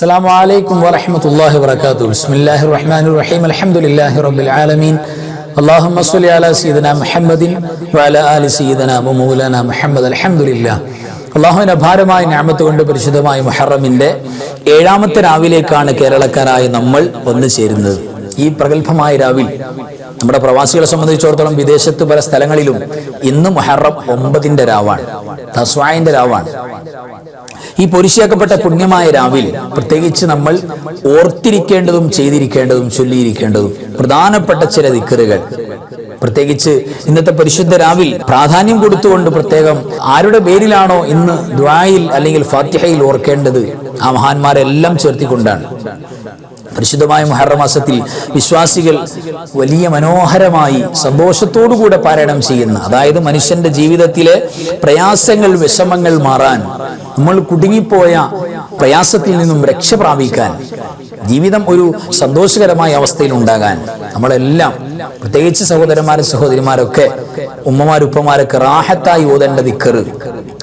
السلام عليكم ورحمة الله وبركاته بسم الله الرحمن الرحيم الحمد لله رب العالمين اللهم صل على سيدنا محمد وعلى آل سيدنا ومولانا محمد الحمد لله അള്ളാഹുവിന്റെ അപാരമായ ഞാമത്ത് കൊണ്ട് പരിശുദ്ധമായ മുഹറമിന്റെ ഏഴാമത്തെ രാവിലേക്കാണ് കേരളക്കാരായ നമ്മൾ വന്നു ചേരുന്നത് ഈ പ്രഗത്ഭമായ രാവിൽ നമ്മുടെ പ്രവാസികളെ സംബന്ധിച്ചിടത്തോളം വിദേശത്ത് പല സ്ഥലങ്ങളിലും ഇന്ന് മുഹറം ഒമ്പതിന്റെ രാവാണ് തസ്വായിന്റെ രാവാണ് ഈ പൊരിശിയാക്കപ്പെട്ട പുണ്യമായ രാവിൽ പ്രത്യേകിച്ച് നമ്മൾ ഓർത്തിരിക്കേണ്ടതും ചെയ്തിരിക്കേണ്ടതും ചൊല്ലിയിരിക്കേണ്ടതും പ്രധാനപ്പെട്ട ചില ദിക്കറുകൾ. പ്രത്യേകിച്ച് ഇന്നത്തെ പരിശുദ്ധ രാവിൽ പ്രാധാന്യം കൊടുത്തുകൊണ്ട് പ്രത്യേകം ആരുടെ പേരിലാണോ ഇന്ന് ദ്വായിൽ അല്ലെങ്കിൽ ഫാത്തിഹയിൽ ഓർക്കേണ്ടത് ആ മഹാന്മാരെല്ലാം ചേർത്തിക്കൊണ്ടാണ്. പരിശുദ്ധമായ മുഹറമാസത്തിൽ വിശ്വാസികൾ വലിയ മനോഹരമായി സന്തോഷത്തോടുകൂടെ പാരായണം ചെയ്യുന്ന അതായത് മനുഷ്യന്റെ ജീവിതത്തിലെ പ്രയാസങ്ങൾ വിഷമങ്ങൾ മാറാൻ നമ്മൾ കുടുങ്ങിപ്പോയ പ്രയാസത്തിൽ നിന്നും രക്ഷ പ്രാപിക്കാൻ ജീവിതം ഒരു സന്തോഷകരമായ അവസ്ഥയിൽ ഉണ്ടാകാൻ നമ്മളെല്ലാം പ്രത്യേകിച്ച് സഹോദരന്മാരും സഹോദരിമാരൊക്കെ ഉമ്മമാരുപ്പമാരൊക്കെ റാഹത്തായി ഓതേണ്ട ദിക്കറ്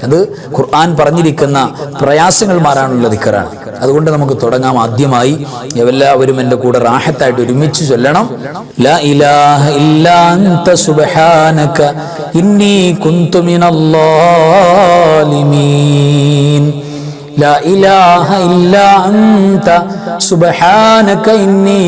അത് ഖുർആൻ പറഞ്ഞിരിക്കുന്ന പ്രയാസങ്ങൾ മാറാനുള്ള ദിക്കറാണ് അതുകൊണ്ട് നമുക്ക് തുടങ്ങാം ആദ്യമായി എല്ലാവരും എൻ്റെ കൂടെ റാഹത്തായിട്ട് ഒരുമിച്ച് ചൊല്ലണം ലാ ഇലാഹ ഇല്ലാ അൻത സുബ്ഹാനക ഇന്നി കുന്തു മിനല്ലാലിമീൻ لا إله إلا أنت سبحانك إني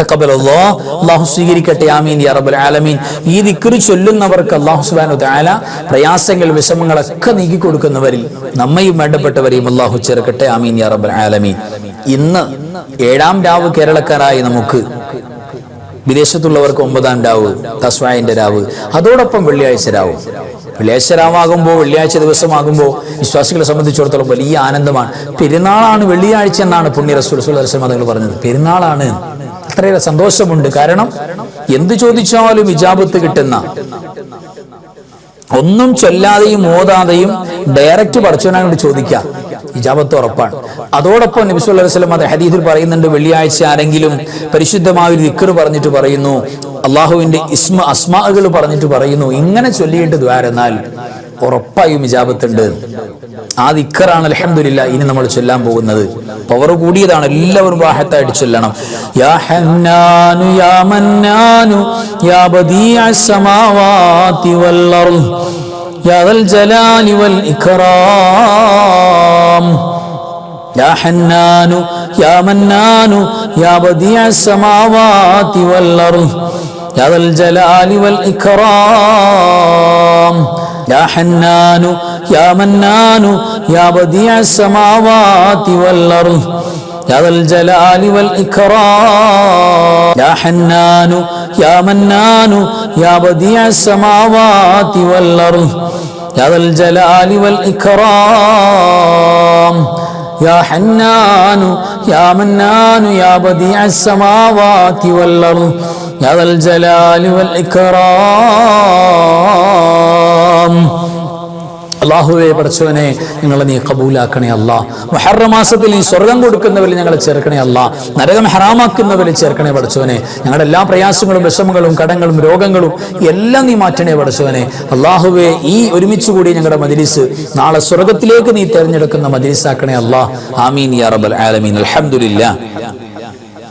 തക്കബൽ അല്ലാഹ് അള്ളാഹു സ്വീകരിക്കട്ടെ ആമീൻ യാ റബ്ബൽ ആലമീൻ. ഈ ദിക്റ് ചൊല്ലുന്നവർക്ക് അള്ളാഹു സുബ്ഹാനഹു തആല പ്രയാസങ്ങൾ വിഷമങ്ങളൊക്കെ നീക്കി കൊടുക്കുന്നവരിൽ നമ്മയും വേണ്ടപ്പെട്ടവരെയും അള്ളാഹു ചേർക്കട്ടെ ആമീൻ യാ റബ്ബൽ ആലമീൻ. ഇന്ന് ഏഴാം രാവ് കേരളക്കാരായി നമുക്ക് വിദേശത്തുള്ളവർക്ക് ഒമ്പതാം രാവ് തസ്വായന്റെ രാവ് അതോടൊപ്പം വെള്ളിയാഴ്ച രാവ്. വെള്ളിയാഴ്ച രാവാകുമ്പോൾ വെള്ളിയാഴ്ച ദിവസമാകുമ്പോൾ വിശ്വാസികളെ സംബന്ധിച്ചിടത്തോളം വലിയ ആനന്ദമാണ്. പെരുന്നാളാണ് വെള്ളിയാഴ്ച എന്നാണ് പുണ്യ റസൂൽ തങ്ങൾ പറഞ്ഞത്. പെരുന്നാളാണ് അത്രയേറെ സന്തോഷമുണ്ട്. കാരണം എന്ത് ചോദിച്ചാലും ഇജാബത്ത് കിട്ടുന്ന ഒന്നും ചൊല്ലാതെയും ഓതാതെയും ഡയറക്റ്റ് പഠിച്ചവനാണ് ചോദിക്കാം. ഇജാബത്ത് ഉറപ്പാണ്. അതോടൊപ്പം നബി സല്ലല്ലാഹു അലൈഹി വസല്ലം അത് ഹദീസിൽ പറയുന്നുണ്ട് വെള്ളിയാഴ്ച ആരെങ്കിലും പരിശുദ്ധമായ ഒരു ദിക്കർ പറഞ്ഞിട്ട് പറയുന്നു അള്ളാഹുവിന്റെ ഇസ്മ അസ്മാകൾ പറഞ്ഞിട്ട് പറയുന്നു ഇങ്ങനെ ചൊല്ലിയിട്ട് ദ്വാരെന്നാൽ ഉറപ്പായും ഇജാബത്തുണ്ട് ആ ദിക്കറാണ് അലഹമില്ല ഇനി നമ്മൾ ചൊല്ലാൻ പോകുന്നത് പവർ കൂടിയതാണ് എല്ലാവരും വാഹത്തായിട്ട് ചൊല്ലണം യാ ഹന്നാനു യാ മന്നാനു യാ ബദീഅ സമാവാതി വൽ അർദ് യാ ദൽ ജലാലി വൽ ഇക്റാം يا حنان يا منان يا بديع السماوات والأرض يا ذا الجلال والإكرام يا حنان يا منان يا بديع السماوات والأرض يا ذا الجلال والإكرام يا حنان يا منان يا بديع السماوات والأرض يا ذا الجلال والإكرام يا حنان يا منان يا بديع السماوات والأرض يا ذا الجلال والإكرام അള്ളാഹുവെ പഠിച്ചവനെ ഞങ്ങളെ നീ കബൂലാക്കണേ അല്ല. മുഹറ മാസത്തിൽ നീ സ്വർഗം കൊടുക്കുന്നവരിൽ ഞങ്ങളെ ചേർക്കണേ അല്ല. നരകം ഹറാമാക്കുന്നവരിൽ ചേർക്കണേ പഠിച്ചവനെ. ഞങ്ങളുടെ എല്ലാ പ്രയാസങ്ങളും വിഷമങ്ങളും കടങ്ങളും രോഗങ്ങളും എല്ലാം നീ മാറ്റണേ പഠിച്ചവനെ. അള്ളാഹുവെ ഈ ഒരുമിച്ച് കൂടി ഞങ്ങളുടെ മജിലിസ് നാളെ സ്വർഗത്തിലേക്ക് നീ തിരഞ്ഞെടുക്കുന്ന മജിലിസാക്കണേ അല്ല. ആമീൻ യാ റബൽ ആലമീൻ. അൽഹംദുലില്ലാ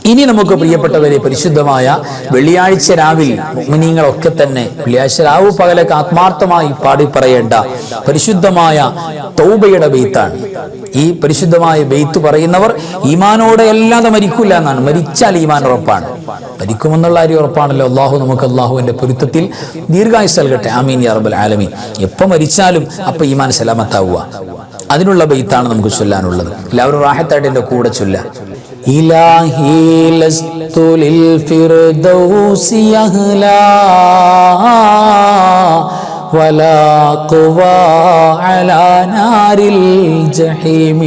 ഇനി നമുക്ക് പ്രിയപ്പെട്ടവരെ പരിശുദ്ധമായ വെള്ളിയാഴ്ച രാവിൽ മുഗ്മിനീങ്ങളൊക്കെ തന്നെ വെള്ളിയാഴ്ച രാവ് പകലൊക്കെ ആത്മാർത്ഥമായി പാടി പറയേണ്ട പരിശുദ്ധമായ തൗബയുടെ ബെയ്ത്താണ്. ഈ പരിശുദ്ധമായ ബെയ്ത്ത് പറയുന്നവർ ഈമാനോടെ അല്ലാതെ മരിക്കില്ല എന്നാണ്. മരിച്ചാൽ ഈമാൻ ഉറപ്പാണ്. മരിക്കുമെന്നുള്ള കാര്യം ഉറപ്പാണല്ലോ. അള്ളാഹു നമുക്ക് അള്ളാഹുവിന്റെ പൊരുത്തത്തിൽ ദീർഘായുസ് നൽകട്ടെ. ആമീൻ യാ റബ്ബൽ ആലമീൻ. എപ്പോ മരിച്ചാലും അപ്പൊ ഈമാൻ സലാമത്താവുക. അതിനുള്ള ബെയ്ത്താണ് നമുക്ക് ചൊല്ലാനുള്ളത്. എല്ലാവരും റാഹത്തായിട്ട് എന്റെ കൂടെ ചൊല്ലാം. إلهي لست للفردوس يهلا ولا قوى على نار الجحيم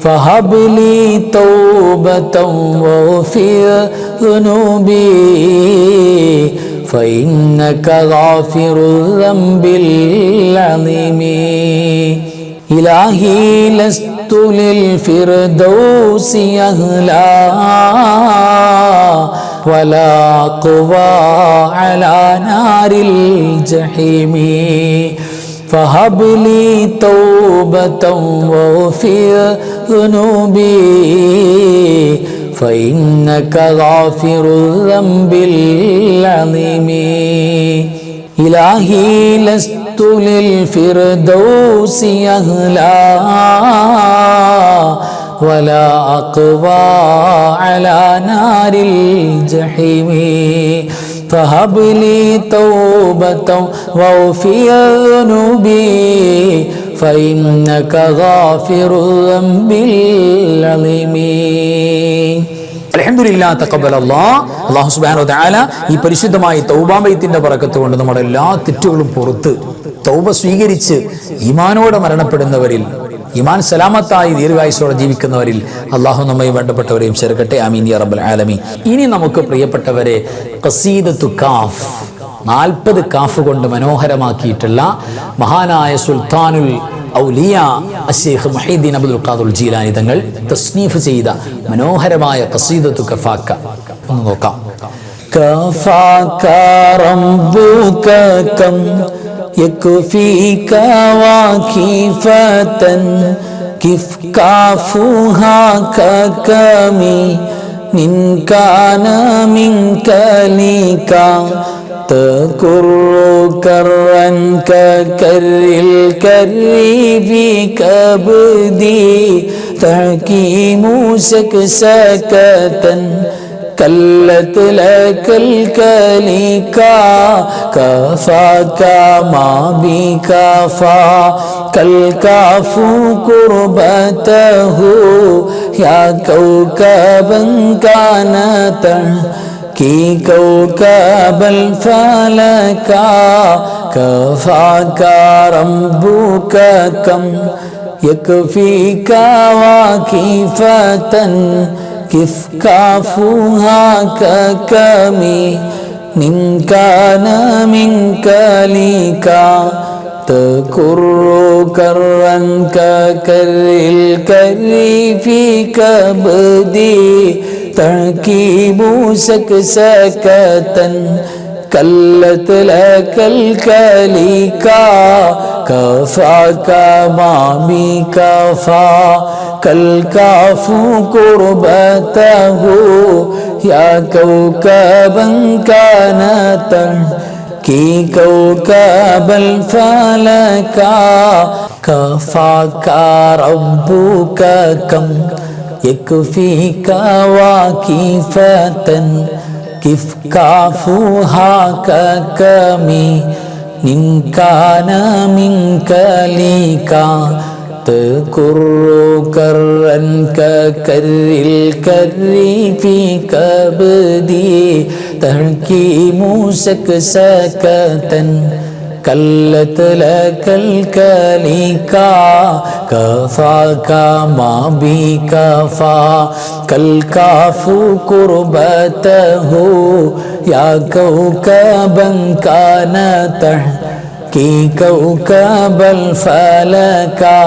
فهب لي توبة واغفر ذنوبي فإنك غافر الذنب العظيم إلهي لست للفردوس أهلا ولا قوى على نار الجحيم. فهب لي توبة واغفر ذنوبي فإنك غافر الذنب العظيم. إلهي لست للفردوس أهلا ولا أقوى على نار الجحيم فهب لي توبة واغفر ذنوبي فإنك غافر الذنب العظيم ഈ പരിശുദ്ധമായ തൗബാമയത്തിന്റെ പറക്കത്ത് കൊണ്ട് നമ്മുടെ എല്ലാ തെറ്റുകളും പുറത്ത് തൗബ സ്വീകരിച്ച് ഈമാനോടെ മരണപ്പെടുന്നവരിൽ ഇമാൻ സലാമത്തായി ദീർഘായുസോടെ ജീവിക്കുന്നവരിൽ അള്ളാഹു നമ്മയും വേണ്ടപ്പെട്ടവരെയും ചേർക്കട്ടെ. അമീൻ റബ്ബൽ ഇനി നമുക്ക് പ്രിയപ്പെട്ടവരെ ഖസീദത്തു കാഫ് നാൽപ്പത് കാഫ് കൊണ്ട് മനോഹരമാക്കിയിട്ടുള്ള മഹാനായ സുൽത്താനുൽ ഔലിയ അഷേഖ് മഹീദ്ദീൻ അബ്ദുൽ ഖാദുൽ ജീലാനി തങ്ങൾ തസ്നീഫ് ചെയ്ത മനോഹരമായ ഖസീദത്തു കഫാക്ക ഒന്ന് നോക്കാം كفاك ربك كم يكفيك واكفة كيف كافوها ككمي من كان منك لك تكر كرا ككر الكر في كبدي تحكيم سكسكة كلت لك الكليكا كفاك ما بكفا كالكاف كربته. يا كوكبا كان كي كوكب الفلكا كفاك ربك كم يكفيك واكفة كيف كافوها ككمي من كان منك ليكا تكر كرا ككر الكر في كبدي ترکیب سکسکتن، کلت لکل کلی کا کفا کا مامی کفا، کل کافو قربت ہو یا کوکبن کانتن، کی کوکب الفلکا، کفا کا ربو کا کم يكفيك واكفة كيف كافوها ككمي إن كان منك ليكا تكر كرا ككر الكر في كبدي تركيم سكسكة كلت لك الكليكا كفاك ما بكفا كالكاف كربته يا كوكبا كان تحكي كوكب الفلكا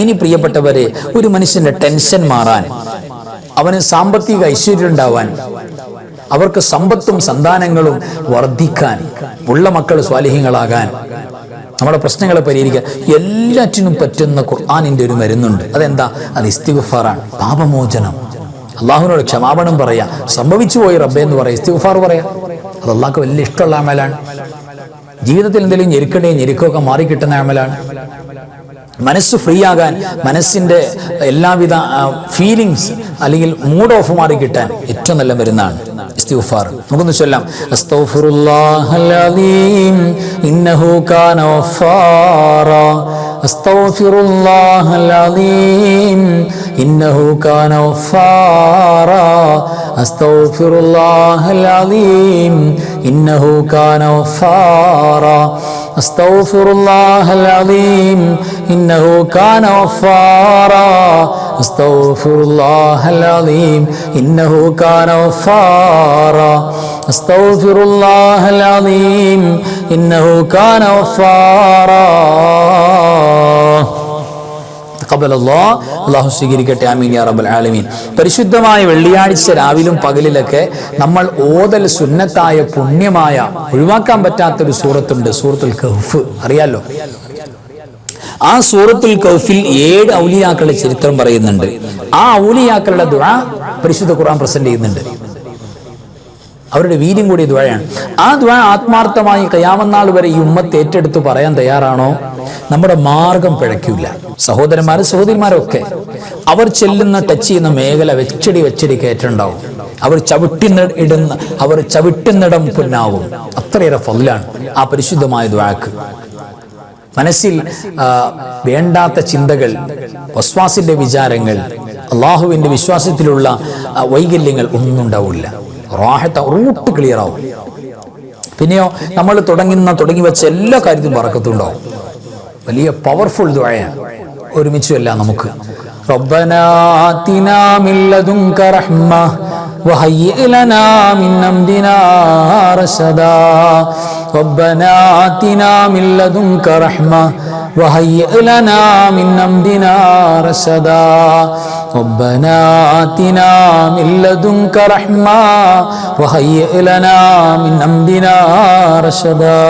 ഇനി പ്രിയപ്പെട്ടവരെ ഒരു മനുഷ്യന്റെ ടെൻഷൻ മാറാൻ അവന് സാമ്പത്തിക ഐശ്വര്യം ഉണ്ടാവാൻ അവർക്ക് സമ്പത്തും സന്താനങ്ങളും വർദ്ധിക്കാൻ ഉള്ള മക്കൾ സ്വാലിഹ്യങ്ങളാകാൻ നമ്മുടെ പ്രശ്നങ്ങളെ പരിഹരിക്കാൻ എല്ലാറ്റിനും പറ്റുന്ന ഖുർആാനിന്റെ ഒരു മരുന്നുണ്ട്. അതെന്താ? അത് ഇസ്തിഗുഫാറാണ്. പാപമോചനം. അള്ളാഹുവിനോട് ക്ഷമാപണം പറയാ. സംഭവിച്ചു പോയി റബ്ബെ എന്ന് പറയാം. ഇസ്തിഗുഫാർ പറയാം. അത് അള്ളാഹ്ക്ക് വലിയ ഇഷ്ടമുള്ള അമലാണ്. ജീവിതത്തിൽ എന്തെങ്കിലും ഞെരുക്കണേ ഞെരുക്കമൊക്കെ മാറിക്കിട്ടുന്ന അമലാണ്. മനസ്സ് ഫ്രീ ആകാൻ മനസ്സിന്റെ എല്ലാവിധ ഫീലിങ്സ് അല്ലെങ്കിൽ മൂഡ് ഓഫ് മാറി കിട്ടാൻ ഏറ്റവും നല്ല മരുന്നാണ്. ഇസ്തിഗ്ഫാർ നമുക്കൊന്ന് ചൊല്ലാം അസ്തഗ്ഫിറുല്ലാഹൽ അലീം ഇന്നഹു കാന ഗഫാറാ അസ്തഗ്ഫിറുല്ലാഹൽ അലീം ഇന്നഹു കാന ഗഫാറാ അസ്തഗ്ഫിറുല്ലാഹൽ അലീം ഇന്നഹു കാന ഗഫാറാ أستغفر الله العظيم إنه كان غفارا. أستغفر الله العظيم إنه كان غفارا. أستغفر الله العظيم إنه كان غفارا. അള്ളാഹു സ്വീകരിക്കട്ടെ ആമീൻ യാ റബ്ബൽ ആലമീൻ. പരിശുദ്ധമായ വെള്ളിയാഴ്ച രാവിലും പകലിലൊക്കെ നമ്മൾ ഓതൽ സുന്നത്തായ പുണ്യമായ ഒഴിവാക്കാൻ പറ്റാത്തൊരു സൂറത്തുണ്ട് സൂറത്തുൽ കഹ്ഫ് അറിയാലോ? ആ സൂറത്തുൽ കൗഫിൽ ഏഴ് ഔലിയാക്കളുടെ ചരിത്രം പറയുന്നുണ്ട്. ആ ഔലിയാക്കളുടെ ദുആ പരിശുദ്ധ ഖുർആൻ പ്രസന്റ് ചെയ്യുന്നുണ്ട്. അവരുടെ വീര്യം കൂടിയ ദ്വായാണ് ആ ദ്വ ആത്മാർത്ഥമായി കയാമന്നാൾ വരെ ഈ ഉമ്മത്ത് ഏറ്റെടുത്ത് പറയാൻ തയ്യാറാണോ? നമ്മുടെ മാർഗം പിഴയ്ക്കില്ല സഹോദരന്മാരും സഹോദരിമാരൊക്കെ അവർ ചെല്ലുന്ന ടച്ച് ചെയ്യുന്ന മേഖല വെച്ചടി വെച്ചടി കയറ്റുണ്ടാവും അവർ ചവിട്ടി ഇടുന്ന അവർ ചവിട്ടുന്നിടം പൊന്നാവും. അത്രയേറെ ഫലാണ് ആ പരിശുദ്ധമായ ദ്വാക്ക് മനസ്സിൽ വേണ്ടാത്ത ചിന്തകൾ വസ്വാസിന്റെ വിചാരങ്ങൾ അള്ളാഹുവിന്റെ വിശ്വാസത്തിലുള്ള വൈകല്യങ്ങൾ ഒന്നും ഉണ്ടാവില്ല. റാഹത്ത റൂട്ട് ക്ലിയർ ആവും പിന്നെയോ നമ്മൾ തുടങ്ങുന്ന തുടങ്ങി വെച്ച എല്ലാ കാര്യത്തിലും പറക്കത്തുണ്ടാവും വലിയ പവർഫുൾ ദുആയാണ് ഒരുമിച്ച് എല്ലാം നമുക്ക് ربنا آتنا من لدنك رحمة وهيئ لنا من أمرنا رشدا ربنا آتنا من لدنك رحمة وهيئ لنا من أمرنا رشدا ربنا آتنا من لدنك رحمة وهيئ لنا من أمرنا رشدا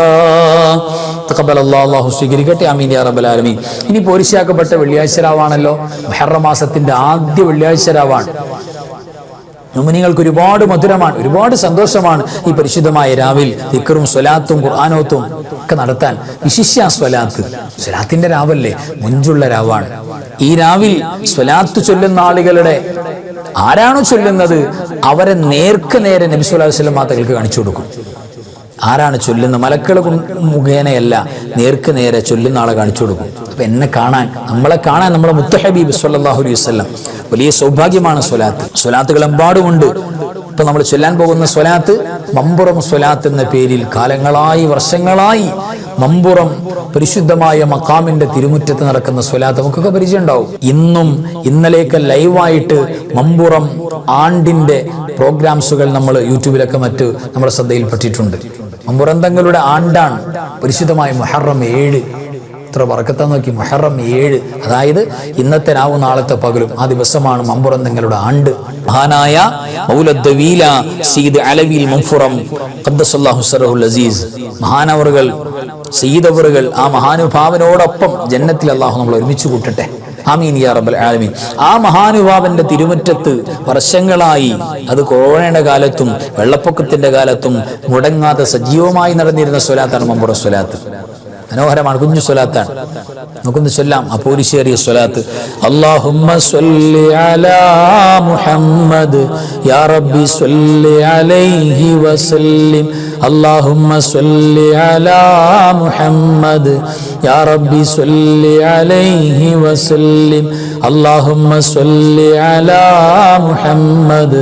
തഖബ്ബൽ അല്ലാഹ് അല്ലാഹു സ്വീകരിക്കട്ടെ ആമീൻ യാ റബ്ബൽ ആലമീൻ ഇനി പോരിശാക്കപ്പെട്ട വെള്ളിയാഴ്ച രാവാണല്ലോ മുഹറം മാസത്തിന്റെ ആദ്യ വെള്ളിയാഴ്ച രാവാണ് മുമിനികൾക്ക് ഒരുപാട് മധുരമാണ് ഒരുപാട് സന്തോഷമാണ് ഈ പരിശുദ്ധമായ രാവിൽ ദിക്കറും സ്വലാത്തും ഖുർആാനോത്തും ഒക്കെ നടത്താൻ. വിശിഷ്യ സ്വലാത്ത് സ്വലാത്തിന്റെ രാവല്ലേ? മുഞ്ചുള്ള രാവാണ്. ഈ രാവിൽ സ്വലാത്ത് ചൊല്ലുന്ന ആളുകളുടെ ആരാണോ ചൊല്ലുന്നത്? അവരെ നേർക്ക് നേരെ നബി സ്വല്ലല്ലാഹു അലൈഹി വസല്ലം മാതകൾക്ക് കാണിച്ചു കൊടുക്കും. ആരാണ് ചൊല്ലുന്ന മലക്കൾ മുഖേനയല്ല നേർക്ക് നേരെ ചൊല്ലുന്ന ആളെ കാണിച്ചു കൊടുക്കും. അപ്പൊ എന്നെ കാണാൻ നമ്മളെ കാണാൻ നമ്മളെ മുത്തഹബീബ് സല്ലാഹു അലൈഹി വസ്ലം വലിയ സൗഭാഗ്യമാണ് സ്വലാത്ത്. സ്വലാത്തുകൾ എമ്പാടുമുണ്ട് ഇപ്പൊ നമ്മൾ ചൊല്ലാൻ പോകുന്ന സ്വലാത്ത് മമ്പുറം സ്വലാത്ത് എന്ന പേരിൽ കാലങ്ങളായി വർഷങ്ങളായി മമ്പുറം പരിശുദ്ധമായ മക്കാമിന്റെ തിരുമുറ്റത്ത് നടക്കുന്ന സ്വലാത്ത് നമുക്കൊക്കെ പരിചയം ഉണ്ടാവും ഇന്നും ഇന്നലെയൊക്കെ ലൈവായിട്ട് മമ്പുറം ആണ്ടിന്റെ പ്രോഗ്രാംസുകൾ നമ്മൾ യൂട്യൂബിലൊക്കെ മറ്റ് നമ്മുടെ ശ്രദ്ധയിൽപ്പെട്ടിട്ടുണ്ട്. മമ്പുറം തങ്ങളുടെ ആണ്ടാണ് പരിശുദ്ധമായ മുഹറം ഏഴ്. ഇത്ര വറക്കത്ത നോക്കി മുഹറം ഏഴ്. അതായത് ഇന്നത്തെ രാവു നാളത്തെ പകലും ആ ദിവസമാണ് മമ്പുറം ആണ്ട്. മഹാനായ മൗലദ്വീല സീദ് അലവിൽ സറഹുൽ അസീസ്. മഹാനവറുകൾ സീദവറുകൾ ആ മഹാനുഭാവനോടൊപ്പം ജന്നത്തിൽ അള്ളാഹു നമ്മൾ ഒരുമിച്ച് കൂട്ടട്ടെ. ആമീൻ യാ റബ്ബൽ ആലമീൻ. ആ മഹാനുഭാവന്റെ തിരുമുറ്റത്ത് വർഷങ്ങളായി അത് കൊറോണയുടെ കാലത്തും വെള്ളപ്പൊക്കത്തിന്റെ കാലത്തും മുടങ്ങാതെ സജീവമായി നടന്നിരുന്ന സ്വലാത്താണ് മമ്പുറ സ്വലാത്ത്. മനോഹരമാണ്. കുഞ്ഞു സ്വലാത്താണ്. നമുക്കൊന്ന് ചൊല്ലാം. അപ്പോലിശ്ശേരി സ്വലാത്ത്. അള്ളാഹുമ്മ സല്ലി അലാ മുഹമ്മദ് യാ റബ്ബി സല്ലി അലൈഹി വസല്ലിം അല്ലാഹുമ്മ സല്ലി അലാ മുഹമ്മദ് യാ റബ്ബി സല്ലി അലൈഹി വസല്ലിം അല്ലാഹുമ്മ സല്ലി അലാ മുഹമ്മദ്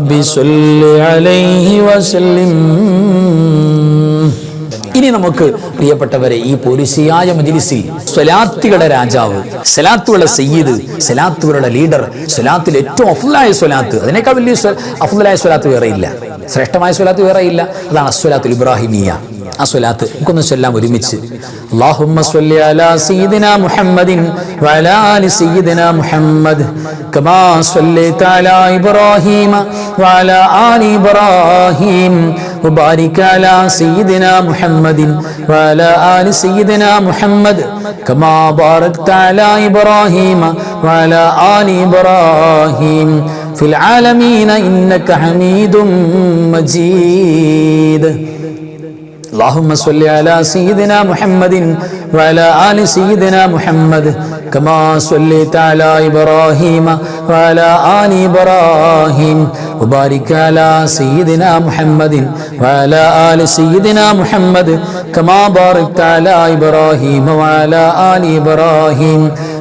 റബ്ബി അലൈഹി വസല്ലിം ഇനി നമുക്ക് പ്രിയപ്പെട്ടവരെ ഈ പോലീസിയായ മജിലിസിൽ സ്വലാത്തുകളുടെ രാജാവ് സലാത്തുകളുടെ സയ്യിദ് സലാത്തുകളുടെ ലീഡർ സ്വലാത്തിൽ ഏറ്റവും അഫ്ളായ സ്വലാത്ത്. അതിനേക്കാൾ വലിയ അഫുലായ സ്വലാത്ത് വേറെയില്ല ശ്രേഷ്ഠമായ സ്വലാത്ത് വേറെയില്ല അതാണ് അസ്വലാത്തുൽ ഇബ്രാഹിമിയ. ആ സ്വലാത്ത് നമുക്കൊന്ന് ചൊല്ലാം ഒരുമിച്ച് അല്ലാഹുമ്മ സ്വല്ലി അലാ സയ്യിദിനാ മുഹമ്മദിൻ വഅലാ ആലി സയ്യിദിനാ മുഹമ്മദ് കമാ സ്വല്ലൈത അലാ ഇബ്രാഹീമ വഅലാ ആലി ഇബ്രാഹീം وبارك على سيدنا محمد وعلى آل سيدنا محمد كما باركت على إبراهيم وعلى آل إبراهيم في العالمين إنك حميد مجيد اللهم صل على سيدنا محمد وعلى آل سيدنا محمد كما صليت على إبراهيم وعلى آل إبراهيم وبارك على سيدنا محمد وعلى آل سيدنا محمد كما باركت على إبراهيم وعلى آل إبراهيم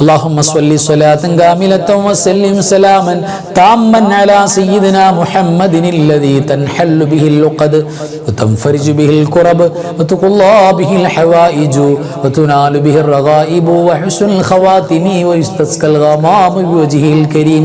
اللهم صل صلاة كاملة وسلم سلاما تاما على سيدنا محمد الذي تنحل به اللقد وتنفرج به الكرب وتقضى به الحوائج وتنال به الرغائب وحسن الخواتم ويستسقى الغمام بوجهه الكريم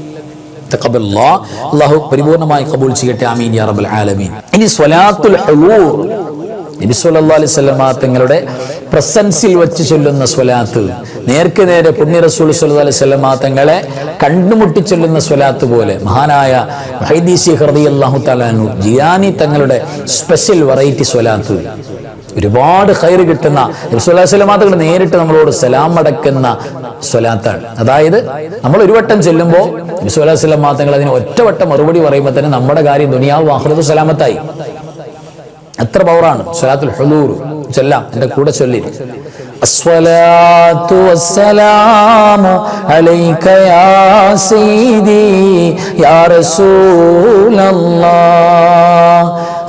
അല്ലാഹു പരിപൂർണമായി കബൂൽ ചെയ്യട്ടെ ആമീൻ യാ റബ്ബൽ ആലമീൻ. ഇനി സ്വലാത്തുൽ ഹുളൂർ നബി സല്ലല്ലാഹു അലൈഹി വസല്ലമ തങ്ങളുടെ പ്രസൻസിൽ വെച്ച് ചൊല്ലുന്ന സ്വലാത്ത്. നേർക്ക് നേരെ പുണ്യ റസൂൽ സല്ലല്ലാഹു അലൈഹി വസല്ലമ തങ്ങളെ കണ്ടുമുട്ടി ചൊല്ലുന്ന സ്വലാത്ത് പോലെ. മഹാനായ ഹൈദീസി റളിയല്ലാഹു തആല അൻഹു ജിയാനി തങ്ങളുടെ സ്പെഷ്യൽ വെറൈറ്റി സ്വലാത്ത്. ഒരുപാട് ഹൈർ കിട്ടുന്ന നബിസ്വല്ലാസ്ലമാതകൾ നേരിട്ട് നമ്മളോട് സലാം അടക്കുന്ന സ്വലാത്താണ് അതായത് നമ്മൾ ഒരു വട്ടം ചെല്ലുമ്പോൾ നബിസ്വല്ലാസ്ലം മാതങ്ങൾ അതിന് ഒറ്റവട്ടം മറുപടി പറയുമ്പോൾ തന്നെ നമ്മുടെ കാര്യം ദുനിയാവ് ആഹ്ലദ് സലാമത്തായി എത്ര പവറാണ് സ്വലാത്തുൽ ഹുലൂർ ചൊല്ലാം എന്റെ കൂടെ ചൊല്ലി الصلاة والسلام عليك يا سيدي يا رسول الله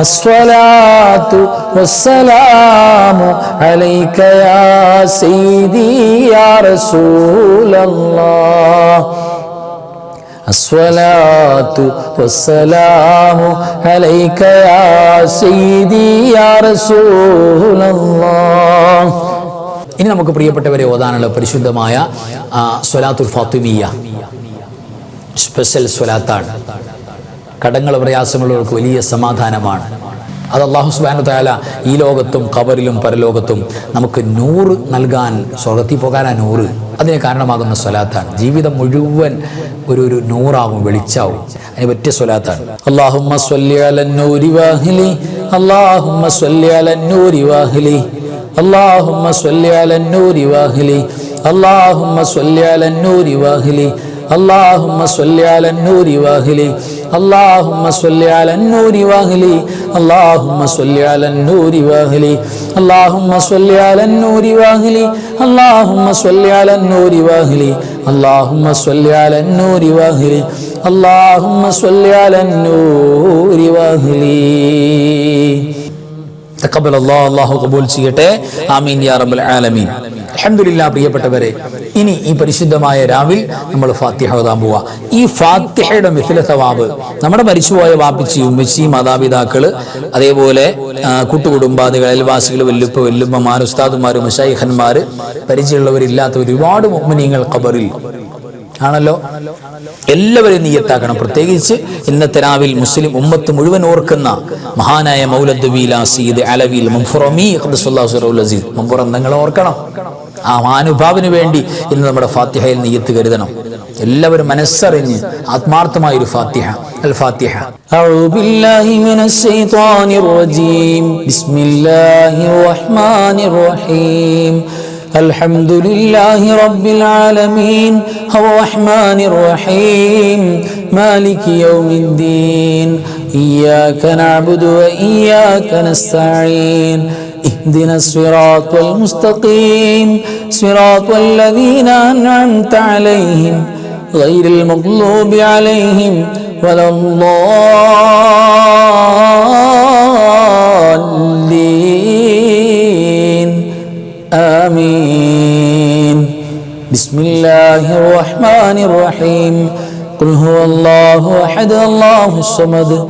الصلاة والسلام عليك يا سيدي يا رسول الله الصلاة والسلام عليك يا سيدي يا رسول الله ഇനി നമുക്ക് പ്രിയപ്പെട്ടവരെ ഓതാനുള്ള പരിശുദ്ധമായ ആ, സ്വലാത്തുൽ ഫാത്തിമിയ സ്പെഷ്യൽ സ്വലാത്താണ് കടങ്ങൾ പ്രയാസങ്ങളുള്ളവർക്ക് വലിയ സമാധാനമാണ്. അത് അള്ളാഹു സുബാനു താല ഈ ലോകത്തും കബറിലും പരലോകത്തും നമുക്ക് നൂറ് നൽകാൻ സ്വർഗത്തിൽ പോകാനാ നൂറ്. അതിന് കാരണമാകുന്ന സ്വലാത്താണ്. ജീവിതം മുഴുവൻ ഒരു ഒരു നൂറാവും വെളിച്ചാവും. അതിന് പറ്റിയ സ്വലാത്താണ്. അള്ളാഹുമ്മ സ്വല്യാലൂരി വാഹിലി അള്ളാഹുമ്മ വാഹിലി അള്ളാഹുമ്മ വാഹിലി അള്ളാഹുമ്മ വാഹിലി അള്ളാഹുമ്മ വാഹിലി اللهم صل على النور واهلي اللهم صل على النور واهلي اللهم صل على النور واهلي اللهم صل على النور واهلي اللهم صل على النور واهلي اللهم صل على النور واهلي اللهم صل على النور واهلي തക്കബൽ അല്ലാഹ് അള്ളാഹു കബൂൽ ചെയ്യട്ടെ ആമീൻ യാ റബ്ബൽ ആലമീൻ അൽഹംദുലില്ലാ പ്രിയപ്പെട്ടവരെ ഇനി ഈ പരിശുദ്ധമായ രാവിൽ നമ്മൾ ഫാത്തിഹ ഓതാൻ പോവാ. ഈ ഫാത്തിഹയുടെ മിഥില സവാബ് നമ്മുടെ മരിച്ചുപോയ വാപ്പിച്ചി ഉമ്മച്ചി മാതാപിതാക്കൾ അതേപോലെ കൂട്ടുകുടുംബാദികൾ അയൽവാസികൾ വല്ലുപ്പ വല്ലുമ്മമാർ ഉസ്താദുമാർ മുഷൈഖന്മാർ പരിചയമുള്ളവരില്ലാത്ത ഒരുപാട് മുഅ്മിനീങ്ങൾ ഖബറിൽ. ആണല്ലോ? എല്ലാവരെയും നീയത്താക്കണം പ്രത്യേകിച്ച് ഇന്നത്തെ രാവിൽ മുസ്ലിം ഉമ്മത്ത് മുഴുവൻ ഓർക്കുന്ന മഹാനായ സീദ് അലവിൽ മുംഫുറമി അസീസ്. മുംഫുറം നിങ്ങൾ ഓർക്കണം. ആ മഹാനുഭാവിന് വേണ്ടി ഇന്ന് നമ്മുടെ ഫാത്തിഹയിൽ നീയത്ത് കരുതണം എല്ലാവരും മനസ്സറിഞ്ഞ് ആത്മാർത്ഥമായ ഒരു ഫാത്തിഹ അൽ ഫാത്തിഹ أعوذ بالله من الشيطان الرجيم بسم الله الرحمن الرحيم الحمد لله رب العالمين الرحمن الرحيم مالك يوم الدين إياك نعبد وإياك نستعين اهدنا الصراط المستقيم صراط الذين أنعمت عليهم غير المغلوب عليهم ولا الضالين. آمين. بسم الله الرحمن الرحيم. قل هو الله أحد الله الصمد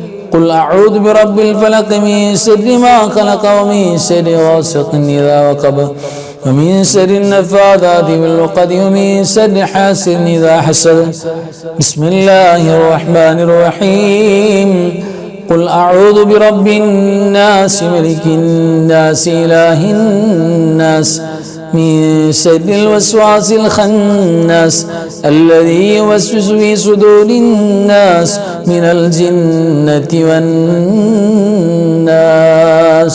قل أعوذ برب الفلق من شر ما خلق ومن شر غاسق إذا وقب ومن شر النفاذات بالعقد ومن شر حاسد إذا حسد. بسم الله الرحمن الرحيم. قل أعوذ برب الناس ملك الناس إله الناس من شر الوسواس الخناس الذي يوسوس في صدور الناس من الجنة والناس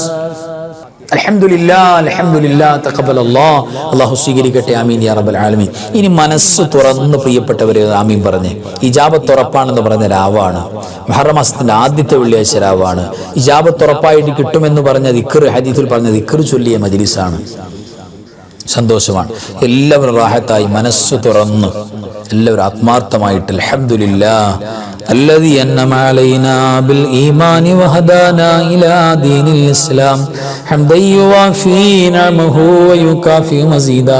അൽഹംദുലില്ലാ അൽഹംദുലില്ലാ തഖബ്ബൽ അല്ലാഹ് അല്ലാഹു സ്വീകരിക്കട്ടെ ആമീൻ യാ റബ്ബൽ ആലമീൻ ഇനി മനസ്സ് തുറന്ന് പ്രിയപ്പെട്ടവരെ ആമീൻ പറഞ്ഞ് ഇജാബത്ത് ഉറപ്പാണെന്ന് പറഞ്ഞ രാവാണ് മുഹറം മാസത്തിന്റെ ആദ്യത്തെ വെള്ളിയാഴ്ച രാവാണ് ഇജാബത്ത് ഉറപ്പായിട്ട് കിട്ടുമെന്ന് പറഞ്ഞ ദിക്കർ ഹദീസിൽ പറഞ്ഞ ദിക്കർ ചൊല്ലിയ മജ്ലിസാണ് സന്തോഷമാണ് എല്ലാവരും റാഹത്തായി മനസ്സ് തുറന്ന് എല്ലാവരും ആത്മാർത്ഥമായിട്ട് അൽഹംദുലില്ലാ അല്ലദി അന്നമ അലൈനാ ബിൽ ഈമാനി വഹദാനാ ഇലാ ദീനിൽ ഇസ്ലാം. ഹംദൻ യുവാഫി നഅമഹു വയുകാഫി മസീദ.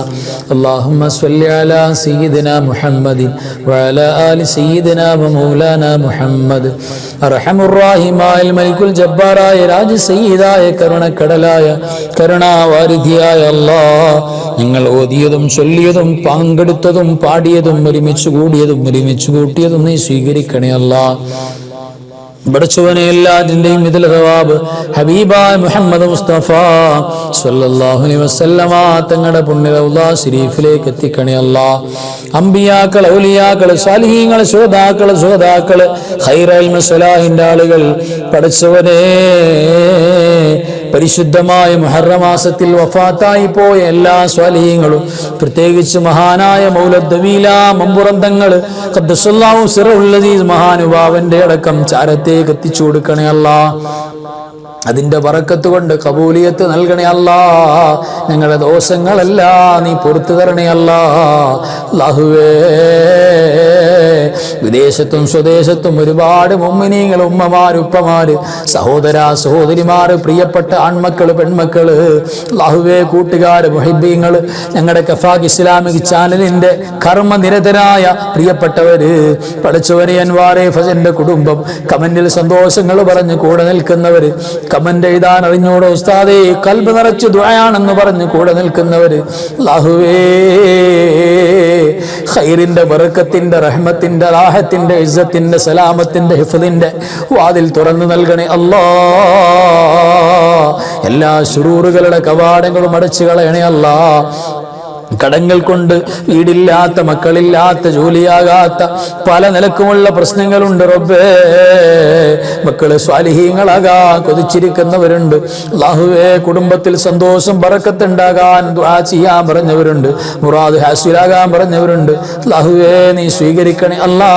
اللهم صل على سيدنا محمد وعلى آل سيدنا ومولانا محمد أرحم الراحماء الملك الجبار راج سيداയ കരുണക്കടലായ കരുണാവാരിധിയായ അല്ലാഹ്. നിങ്ങൾ ഓതിയതും ചൊല്ലിയതും പങ്കെടുത്തതും പാടിയതും ഒരുമിച്ച് കൂടിയതും ഒരുമിച്ച് കൂട്ടിയതും നീ സ്വീകരിക്കണേ അല്ലാ. പഠിച്ചവനെ എല്ലാറ്റിന്റെയും ഇതിൽ സവാബ് ഹബീബായ മുഹമ്മദ് മുസ്തഫ സല്ലല്ലാഹു അലൈഹി വസല്ലമ തങ്ങളുടെ പുണ്യ റൗള ശരീഫിലേക്ക് എത്തിക്കണേ അല്ലാ. അമ്പിയാക്കൾ ഔലിയാക്കൾ സാലിഹീങ്ങൾ ശ്രോതാക്കൾ ശ്രോതാക്കൾ ഹൈറൽ മുസലാഹിന്റെ ആളുകൾ പഠിച്ചവനെ പരിശുദ്ധമായ മുഹറമാസത്തിൽ വഫാത്തായി പോയ എല്ലാ സ്വാലീയങ്ങളും പ്രത്യേകിച്ച് മഹാനായ മൗലദ്വീല സിറഉല്ലദീസ് മഹാനുഭാവന്റെ അടക്കം ചാരത്തെ എത്തിച്ചു കൊടുക്കണേ അല്ല. അതിന്റെ വറക്കത്ത് കൊണ്ട് കബൂലിയത്ത് നൽകണേ അല്ല. ഞങ്ങളുടെ ദോഷങ്ങളല്ല നീ പുറത്തു തരണേ അല്ലാ. അല്ലാഹുവേ. വിദേശത്തും സ്വദേശത്തും ഒരുപാട് മുമ്മിനീങ്ങൾ ഉമ്മമാർ ഉപ്പമാര് സഹോദര സഹോദരിമാർ പ്രിയപ്പെട്ട ആൺമക്കൾ പെൺമക്കൾ ലാഹുവേ കൂട്ടുകാർ മുഹിബീങ്ങൾ ഞങ്ങളുടെ കഫാഖ് ഇസ്ലാമിക് ചാനലിന്റെ കർമ്മനിരതരായ പ്രിയപ്പെട്ടവര് പഠിച്ചവരെ അൻവാറെ ഫസന്റെ കുടുംബം കമന്റിൽ സന്തോഷങ്ങൾ പറഞ്ഞ് കൂടെ നിൽക്കുന്നവര് കമന്റ് എഴുതാൻ അറിഞ്ഞൂടെ ഉസ്താദേ കൽബ് നിറച്ച് ദുആയാണെന്ന് പറഞ്ഞ് കൂടെ നിൽക്കുന്നവര് അല്ലാഹുവേ ഖൈറിന്റെ ബറക്കത്തിന്റെ റഹ്മത്തിന്റെ റാഹത്തിന്റെ ഇസ്സത്തിന്റെ സലാമത്തിന്റെ ഹിഫദിന്റെ വാതിൽ തുറന്നു നൽകണേ അല്ലാ. എല്ലാ ശുറൂറുകളുടെ കവാടങ്ങളും അടച്ചു കളയണേ അല്ലാ. കടങ്ങൾ കൊണ്ട് വീടില്ലാത്ത മക്കളില്ലാത്ത ജോലിയാകാത്ത പല നിലക്കുമുള്ള പ്രശ്നങ്ങളുണ്ട് റബ്ബേ. മക്കൾ സ്വാലിഹീങ്ങളാകാ കൊതിച്ചിരിക്കുന്നവരുണ്ട്. അള്ളാഹുവേ കുടുംബത്തിൽ സന്തോഷം പറക്കത്തുണ്ടാകാൻ ദുആ ചെയ്യാൻ പറഞ്ഞവരുണ്ട്. മുറാദ് ഹാസിലാകാൻ പറഞ്ഞവരുണ്ട്. അള്ളാഹുവേ നീ സ്വീകരിക്കണേ അല്ലാ.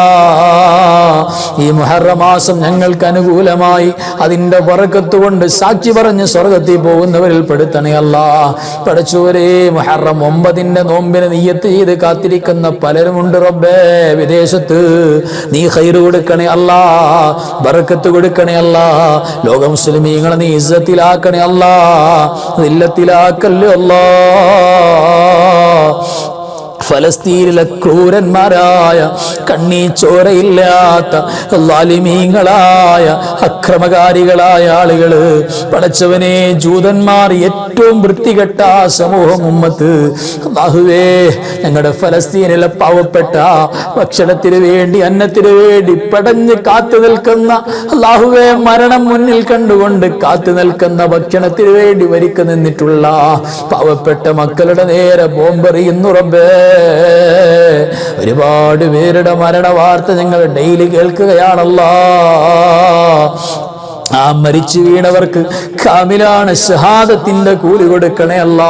ഈ മഹർമാസം മാസം ഞങ്ങൾക്ക് അനുകൂലമായി അതിന്റെ പറക്കത്തുകൊണ്ട് സാക്ഷി പറഞ്ഞ് സ്വർഗത്തിൽ പോകുന്നവരിൽ പെടുത്തണേ അല്ലാ. മഹർറം മുഹറം ഒമ്പതിന്റെ നോമ്പിന് നീയത്ത് ചെയ്ത് കാത്തിരിക്കുന്ന പലരുമുണ്ട് റബ്ബേ. വിദേശത്ത് നീ ഹൈറ് കൊടുക്കണേ അല്ലാ ബറക്കത്ത് കൊടുക്കണേ അല്ലാ ലോക മുസ്ലിമീങ്ങളെ നീ ഇസ്സത്തിലാക്കണേ അല്ലാ ഇല്ലത്തിലാക്കല്ലോ അല്ലാ. ഫലസ്തീനിലെ ക്രൂരന്മാരായ കണ്ണീച്ചോരയില്ലാത്ത ലാലിമീങ്ങളായ അക്രമകാരികളായ ആളുകൾ പടച്ചവനെ ജൂതന്മാർ ഏറ്റവും വൃത്തികെട്ട സമൂഹം ഉമ്മത്ത്. ബാഹുവേ ഞങ്ങളുടെ ഫലസ്തീനിലെ പാവപ്പെട്ട ഭക്ഷണത്തിന് വേണ്ടി അന്നത്തിന് വേണ്ടി പടഞ്ഞ് കാത്തു നിൽക്കുന്ന അല്ലാഹുവേ മരണം മുന്നിൽ കണ്ടുകൊണ്ട് കാത്തു നിൽക്കുന്ന ഭക്ഷണത്തിന് വേണ്ടി വരിക്ക് നിന്നിട്ടുള്ള പാവപ്പെട്ട മക്കളുടെ നേരെ ബോംബെറിയുന്നു റബ്ബേ. ഒരുപാട് പേരുടെ മരണ വാർത്ത ഞങ്ങൾ ഡെയിലി കേൾക്കുകയാണല്ലോ. ആ മരിച്ചു വീണവർക്ക് കാമിലാണ് ഷഹാദത്തിന്റെ കൂലി കൊടുക്കണേ അല്ല.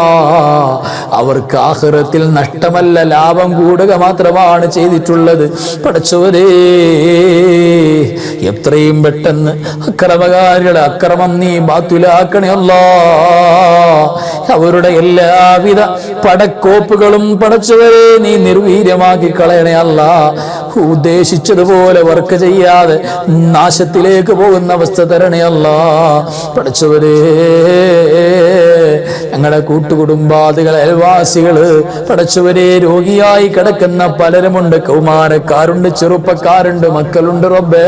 അവർക്ക് ആഹ്റത്തിൽ നഷ്ടമല്ല ലാഭം കൂടുക മാത്രമാണ് ചെയ്തിട്ടുള്ളത്. പഠിച്ചവരേ എത്രയും പെട്ടെന്ന് അക്രമകാരികളെ അക്രമം നീ ബാത്തുലാക്കണേ അല്ലാ. അവരുടെ എല്ലാവിധ പടക്കോപ്പുകളും പടച്ചവരെ നീ നിർവീര്യമാക്കി കളയണേ അല്ല. ഉദ്ദേശിച്ചതുപോലെ വർക്ക് ചെയ്യാതെ നാശത്തിലേക്ക് പോകുന്ന അവസ്ഥ തരണേ അല്ല പഠിച്ചവരേ ഞങ്ങളുടെ കൂട്ടുകുടുംബാദികൾ അയൽവാസികൾ പഠിച്ചവരെ രോഗിയായി കിടക്കുന്ന പലരുമുണ്ട്. കൗമാരക്കാരുണ്ട് ചെറുപ്പക്കാരുണ്ട് മക്കളുണ്ട് റബ്ബേ.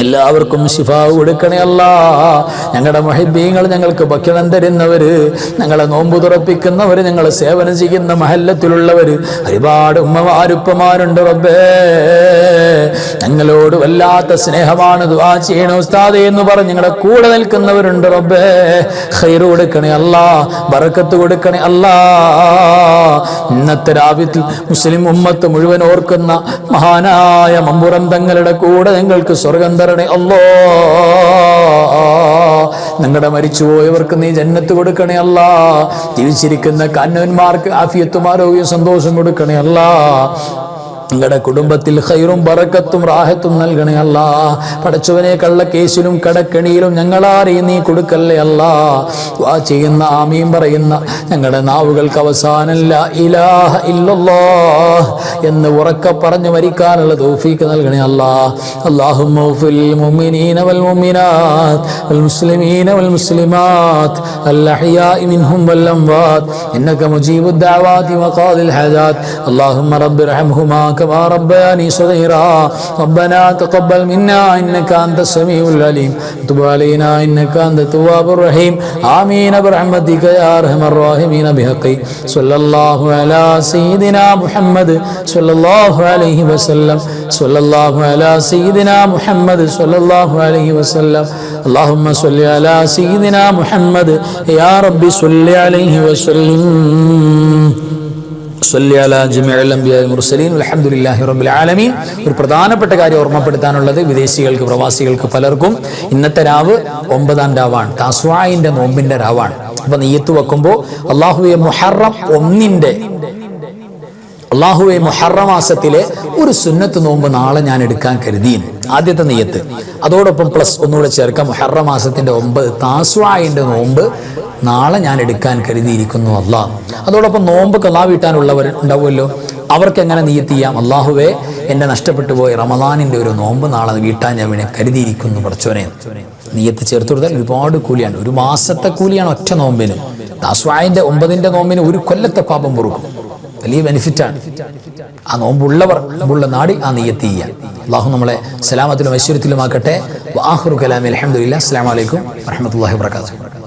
എല്ലാവർക്കും ശിഫാവ് കൊടുക്കണേ അല്ല. ഞങ്ങളുടെ മഹിബീങ്ങൾ ഞങ്ങൾക്ക് ഭക്ഷണം തരുന്നവര് ഞങ്ങളെ നോമ്പ് തുറപ്പിക്കുന്നവർ ഞങ്ങൾ സേവനം ചെയ്യുന്ന മഹല്ലത്തിലുള്ളവർ ഒരുപാട് ഉമ്മമാരുപ്പമാരുണ്ട് റബ്ബേ. ഞങ്ങളോട് വല്ലാത്ത സ്നേഹമാണ് ദുആ ചെയ്യണ ഉസ്താദ് എന്ന് പറഞ്ഞ് ഞങ്ങളുടെ കൂടെ നിൽക്കുന്നവരുണ്ട് റബ്ബേ. ഹൈറ് കൊടുക്കണേ അല്ല ബറക്കത്ത് കൊടുക്കണേ അല്ല. ഇന്നത്തെ രാവിലെ മുസ്ലിം ഉമ്മത്ത് മുഴുവൻ ഓർക്കുന്ന മഹാനായ മമ്പുറം തങ്ങളുടെ കൂടെ ഞങ്ങൾക്ക് സ്വർഗം തരണേ അല്ലോ ഞങ്ങളുടെ മരിച്ചുപോയവർക്ക് നീ ജന്നത്ത് കൊടുക്കണേ അല്ല. ജീവിച്ചിരിക്കുന്ന കന്നവന്മാർക്ക് ആഫിയത്തും ആരോഗ്യം സന്തോഷം കൊടുക്കണേ അല്ല. നിങ്ങളുടെ കുടുംബത്തിൽ ഹൈറും ബറക്കത്തും റാഹത്തും നൽകണേ അല്ല. പടച്ചവനെ കള്ളക്കേസിലും കടക്കണിയിലും ഞങ്ങളാരെ നീ കൊടുക്കല്ലേ അല്ല. ആ ചെയ്യുന്ന ആമീം പറയുന്ന ഞങ്ങളുടെ നാവുകൾക്ക് അവസാനല്ല ഇലാഹ ഇല്ലല്ലോ എന്ന് ഉറക്ക പറഞ്ഞു മരിക്കാനുള്ള തോഫീക്ക് നൽകണേ അല്ല. അള്ളാഹും اغفر للمؤمنين والمؤمنات والمسلمين والمسلمات الأحياء منهم والأموات إنك مجيب الدعوات وقاضي الحاجات اللهم رب ارحمهما كما ربياني صغيرا ربنا تقبل منا إنك أنت السميع العليم تب علينا إنك أنت التواب الرحيم آمين برحمتك يا أرحم الراحمين بحقي صلى الله على سيدنا محمد صلى الله عليه وسلم صلى الله على سيدنا محمد صلى الله عليه وسلم اللهم صل على سيدنا محمد يا رب صل عليه وسلم ആലമീൻ. ഒരു പ്രധാനപ്പെട്ട കാര്യം ഓർമ്മപ്പെടുത്താനുള്ളത് വിദേശികൾക്ക് പ്രവാസികൾക്ക് പലർക്കും ഇന്നത്തെ രാവ് ഒമ്പതാം രാവാണ്. താസ്വായിന്റെ നോമ്പിന്റെ രാവാണ്. അപ്പൊ നെയ്യത്ത് വെക്കുമ്പോൾ അള്ളാഹു മുഹറം ഒന്നിന്റെ അള്ളാഹുവെ മുഹറമാസത്തിലെ ഒരു സുന്നത്ത് നോമ്പ് നാളെ ഞാൻ എടുക്കാൻ കരുതിയിരുന്നു ആദ്യത്തെ നെയ്യത്ത്. അതോടൊപ്പം പ്ലസ് ഒന്നുകൂടെ ചേർക്കാം. മുഹറ ഒമ്പ് ഒമ്പത് താസ്വായിന്റെ നോമ്പ് നാളെ ഞാൻ എടുക്കാൻ കരുതിയിരിക്കുന്നു അല്ല അതോടൊപ്പം നോമ്പ് കലാ വീട്ടാനുള്ളവർ ഉണ്ടാവുമല്ലോ. അവർക്ക് എങ്ങനെ നീയത്ത് ചെയ്യാം? അള്ളാഹുവേ എന്നെ നഷ്ടപ്പെട്ടു പോയ റമദാനിന്റെ ഒരു നോമ്പ് നാളെ വീട്ടാൻ ഞാൻ വിനെ കരുതിയിരിക്കുന്നു പഠിച്ചോനെ നീയത്ത് ചേർത്ത് കൊടുത്താൽ ഒരുപാട് കൂലിയാണ്. ഒരു മാസത്തെ കൂലിയാണ് ഒറ്റ നോമ്പിന്. ദാസ്വായന്റെ ഒമ്പതിന്റെ നോമ്പിന് ഒരു കൊല്ലത്തെ പാപം പൊറുക്കും. വലിയ ബെനിഫിറ്റാണ് ആ നോമ്പുള്ളവർ നോമ്പുള്ള നാടി ആ നെയ്യത്ത് ചെയ്യാൻ അള്ളാഹു നമ്മളെ സലാമത്തിലും ഐശ്വര്യത്തിലുമാക്കട്ടെ. വാഹുർ കലാമി അലഹമുല്ല അസ്സാം വലൈക്കും വറഹമത്തല്ലാഹി വാത്തു